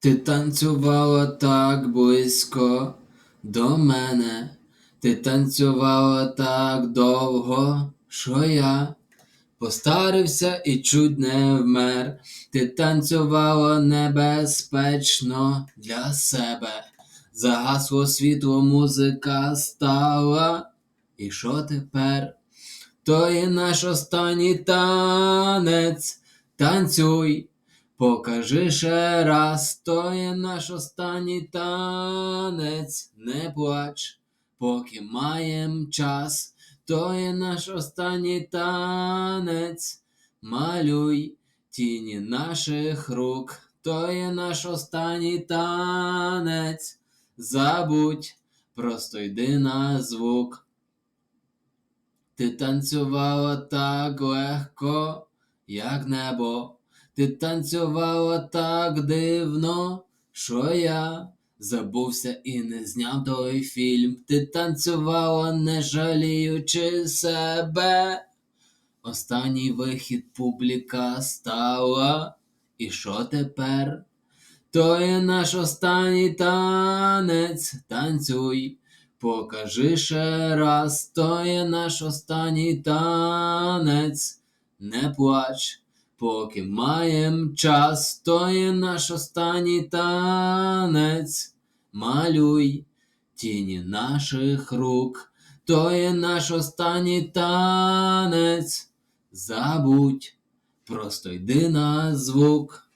Ти танцювала так близько до мене, ти танцювала так довго, що я постарився і чуть не вмер. Ти танцювала небезпечно для себе. Загасло світло, музика стала. І що тепер? То є наш останній танець. Танцюй. Покажи ще раз, то є наш останній танець, не плач, поки маєм час, то є наш останній танець, малюй тіні наших рук, то є наш останній танець, забудь, просто йди на звук. Ти танцювала так легко, як небо. Ти танцювала так дивно, що я забувся і не зняв той фільм. Ти танцювала, не жаліючи себе. Останній вихід публіка стала. І що тепер? То є наш останній танець, танцюй. Покажи ще раз, то є наш останній танець, не плач. Поки маєм час, то є наш останній танець, малюй тіні наших рук, то є наш останній танець, забудь, просто йди на звук.